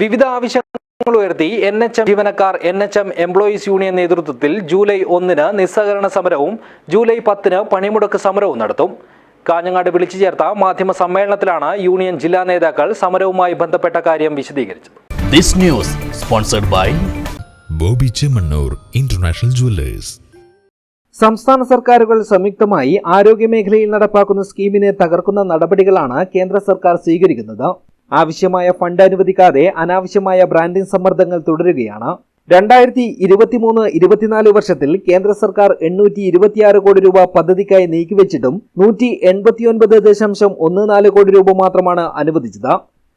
വിവിധ ആവശ്യങ്ങൾ ഉയർത്തി എൻ എച്ച് എം ജീവനക്കാർ N H M employees union നേതൃത്വത്തിൽ ജൂലൈ ഒന്നിന് നിസ്സഹകരണ സമരവും ജൂലൈ പത്തിന് പണിമുടക്ക് സമരവും നടത്തും. കാഞ്ഞങ്ങാട് വിളിച്ചു ചേർത്ത മാധ്യമ സമ്മേളനത്തിലാണ് യൂണിയൻ ജില്ലാ നേതാക്കൾ സമരവുമായി ബന്ധപ്പെട്ട കാര്യം വിശദീകരിച്ചത്. This news sponsored by Bobby Chemmanur international jewellers. സംസ്ഥാന സർക്കാരുകൾ സംയുക്തമായി ആരോഗ്യമേഖലയിൽ നടപ്പാക്കുന്ന സ്കീമിനെ തകർക്കുന്ന നടപടികളാണ് കേന്ദ്ര സർക്കാർ സ്വീകരിക്കുന്നത്. ആവശ്യമായ ഫണ്ട് അനുവദിക്കാതെ അനാവശ്യമായ ബ്രാൻഡിംഗ് സമ്മർദ്ദങ്ങൾ തുടരുകയാണ്. രണ്ടായിരത്തി ഇരുപത്തിമൂന്ന് ഇരുപത്തിനാല് വർഷത്തിൽ കേന്ദ്ര സർക്കാർ എണ്ണൂറ്റി ഇരുപത്തിയാറ് കോടി രൂപ പദ്ധതിക്കായി നീക്കിവെച്ചിട്ടും നൂറ്റി എൺപത്തിയൊൻപത് ദശാംശം ഒന്ന് നാല് കോടി രൂപ മാത്രമാണ് അനുവദിച്ചത്.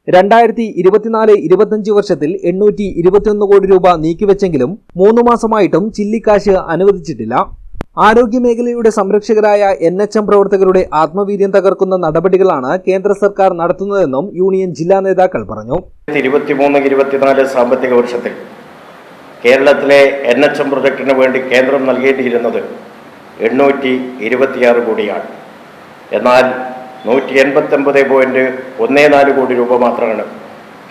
രണ്ടായിരത്തി ഇരുപത്തിനാല് ഇരുപത്തിയഞ്ച് വർഷത്തിൽ എണ്ണൂറ്റി ഇരുപത്തിയൊന്ന് കോടി രൂപ നീക്കിവെച്ചെങ്കിലും മൂന്ന് മാസമായിട്ടും ചില്ലിക്കാശ് അനുവദിച്ചിട്ടില്ല. ആരോഗ്യമേഖലയുടെ സംരക്ഷകരായ എൻ എച്ച് എം പ്രവർത്തകരുടെ ആത്മവീര്യം തകർക്കുന്ന നടപടികളാണ് കേന്ദ്ര സർക്കാർ നടത്തുന്നതെന്നും യൂണിയൻ ജില്ലാ നേതാക്കൾ പറഞ്ഞു. ഇരുപത്തിമൂന്ന് ഇരുപത്തിനാല് സാമ്പത്തിക വർഷത്തിൽ കേരളത്തിലെ എൻ എച്ച് എം പ്രൊജക്ടിന് വേണ്ടി കേന്ദ്രം നൽകേണ്ടിയിരുന്നത് എണ്ണൂറ്റി ഇരുപത്തിയാറ് കോടിയാണ്. എന്നാൽ നൂറ്റി എൺപത്തൊമ്പത് പോയിന്റ് ഒന്നേ നാല് കോടി രൂപ മാത്രമാണ്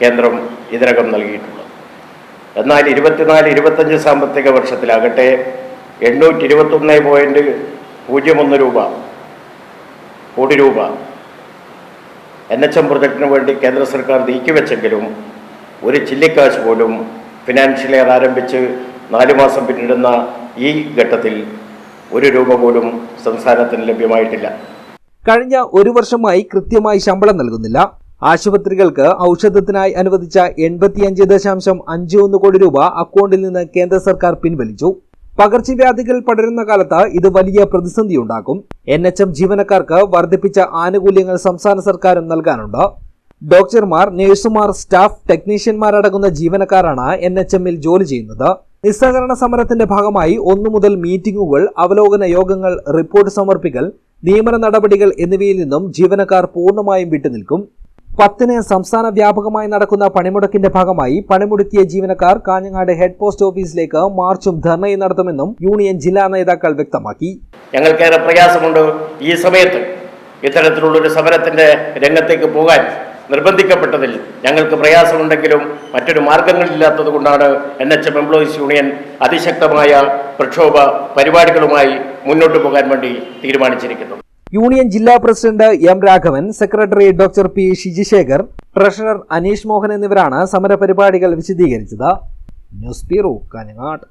കേന്ദ്രം ഇതിനകം നൽകിയിട്ടുള്ളത്. എന്നാൽ ഇരുപത്തിനാല് ഇരുപത്തഞ്ച് സാമ്പത്തിക വർഷത്തിലാകട്ടെ എണ്ണൂറ്റി ഇരുപത്തൊന്ന് പോയിന്റ് പൂജ്യം ഒന്ന് രൂപ കോടി രൂപ. എൻ എച്ച് എം പ്രൊജക്ടിന് വേണ്ടി കേന്ദ്ര സർക്കാർ നീക്കിവെച്ചെങ്കിലും ഒരു ചില്ലിക്കാശ് പോലും ഫിനാൻഷ്യൽ ഇയർ ആരംഭിച്ച് നാല് മാസം പിന്നിടുന്ന ഈ ഘട്ടത്തിൽ ഒരു രൂപ പോലും സംസ്ഥാനത്തിന് ലഭ്യമായിട്ടില്ല. കഴിഞ്ഞ ഒരു വർഷമായി കൃത്യമായി ശമ്പളം നൽകുന്നില്ല. ആശുപത്രികൾക്ക് ഔഷധത്തിനായി അനുവദിച്ച എൺപത്തിയഞ്ച് ദശാംശം അഞ്ച് ഒന്ന് കോടി രൂപ അക്കൗണ്ടിൽ നിന്ന് കേന്ദ്ര സർക്കാർ പിൻവലിച്ചു. പകർച്ചവ്യാധികൾ പടരുന്ന കാലത്ത് ഇത് വലിയ പ്രതിസന്ധിയുണ്ടാക്കും. എൻ എച്ച് എം ജീവനക്കാർക്ക് വർദ്ധിപ്പിച്ച ആനുകൂല്യങ്ങൾ സംസ്ഥാന സർക്കാരും നൽകാനുണ്ട്. ഡോക്ടർമാർ നഴ്സുമാർ സ്റ്റാഫ് ടെക്നീഷ്യന്മാരടങ്ങുന്ന ജീവനക്കാരാണ് എൻ എച്ച് എമ്മിൽ ജോലി ചെയ്യുന്നത്. നിസ്സഹകരണ സമരത്തിന്റെ ഭാഗമായി ഒന്നു മുതൽ മീറ്റിംഗുകൾ അവലോകന യോഗങ്ങൾ റിപ്പോർട്ട് സമർപ്പിക്കൽ നിയമന നടപടികൾ എന്നിവയിൽ നിന്നും ജീവനക്കാർ പൂർണമായും വിട്ടുനിൽക്കും. പത്തിന് സംസ്ഥാന വ്യാപകമായി നടക്കുന്ന പണിമുടക്കിന്റെ ഭാഗമായി പണിമുടക്കിയ ജീവനക്കാർ കാഞ്ഞങ്ങാട് ഹെഡ് പോസ്റ്റ് ഓഫീസിലേക്ക് മാർച്ചും ധർണയും നടത്തുമെന്നും യൂണിയൻ ജില്ലാ നേതാക്കൾ വ്യക്തമാക്കി. ഞങ്ങൾക്കേറെ പ്രയാസമുണ്ട് ഈ സമയത്ത് ഇത്തരത്തിലുള്ളൊരു സമരത്തിന്റെ രംഗത്തേക്ക് പോകാൻ നിർബന്ധിക്കപ്പെട്ടതിൽ ഞങ്ങൾക്ക് പ്രയാസമുണ്ടെങ്കിലും മറ്റൊരു മാർഗങ്ങളില്ലാത്തത് കൊണ്ടാണ് N H M employees union അതിശക്തമായ പ്രക്ഷോഭ പരിപാടികളുമായി മുന്നോട്ട് പോകാൻ വേണ്ടി തീരുമാനിച്ചിരിക്കുന്നത്. യൂണിയൻ ജില്ലാ president M Raghavan secretary doctor P Shijishekhar treasurer Aneesh Mohan എന്നിവരാണ് സമരപരിപാടികൾ വിശദീകരിച്ചത്. News bureau Kanhangad.